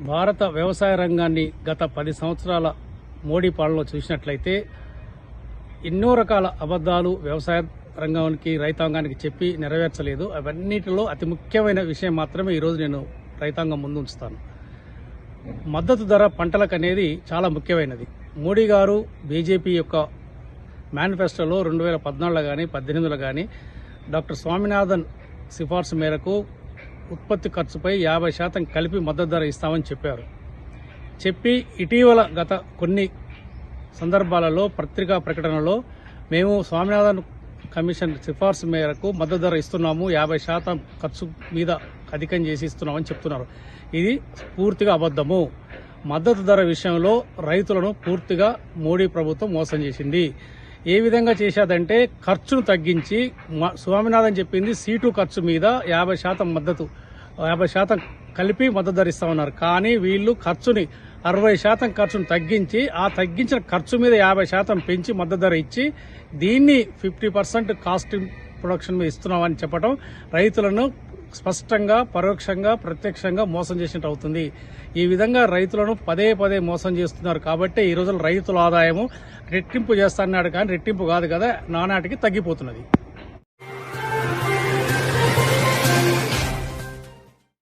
భారత వ్యవసాయ రంగాన్ని గత పది సంవత్సరాల మోడీ పాలనలో చూసినట్లయితే ఎన్నో రకాల అబద్ధాలు వ్యవసాయ రంగానికి రైతాంగానికి చెప్పి నెరవేర్చలేదు. అవన్నిటిలో అతి ముఖ్యమైన విషయం మాత్రమే ఈరోజు నేను రైతాంగం ముందు ఉంచుతాను. మద్దతు ధర పంటలకు అనేది చాలా ముఖ్యమైనది. మోడీ గారు బీజేపీ యొక్క మేనిఫెస్టోలో రెండు వేల పద్నాలుగులో కానీ పద్దెనిమిదిలో కానీ డాక్టర్ స్వామినాథన్ సిఫార్సు మేరకు ఉత్పత్తి ఖర్చుపై యాభై శాతం కలిపి మద్దతు ధర ఇస్తామని చెప్పారు. చెప్పి ఇటీవల గత కొన్ని సందర్భాలలో పత్రికా ప్రకటనలో మేము స్వామినాథన్ కమిషన్ సిఫార్సు మేరకు మద్దతు ధర ఇస్తున్నాము యాభై శాతం ఖర్చు మీద అధికం చేసి ఇస్తున్నామని చెప్తున్నారు. ఇది పూర్తిగా అబద్ధము. మద్దతు ధర విషయంలో రైతులను పూర్తిగా మోడీ ప్రభుత్వం మోసం చేసింది. ఏ విధంగా చేశాదంటే ఖర్చును తగ్గించి స్వామినాథన్ చెప్పింది సీటు ఖర్చు మీద యాభై శాతం మద్దతు యాభై శాతం కలిపి మద్దతు ధరిస్తా ఉన్నారు. కానీ వీళ్ళు ఖర్చుని అరవై శాతం ఖర్చును తగ్గించి ఆ తగ్గించిన ఖర్చు మీద యాభై శాతం పెంచి మద్దతు ధర ఇచ్చి దీన్ని ఫిఫ్టీ పర్సెంట్ కాస్ట్ ప్రొడక్షన్ మీద ఇస్తున్నామని చెప్పడం రైతులను స్పష్టంగా పరోక్షంగా ప్రత్యక్షంగా మోసం చేసినట్టు అవుతుంది. ఈ విధంగా రైతులను పదే పదే మోసం చేస్తున్నారు. కాబట్టి ఈ రోజుల్లో రైతుల ఆదాయము రెట్టింపు చేస్తాన్నాడు కానీ రెట్టింపు కాదు కదా నానాటికి తగ్గిపోతున్నది.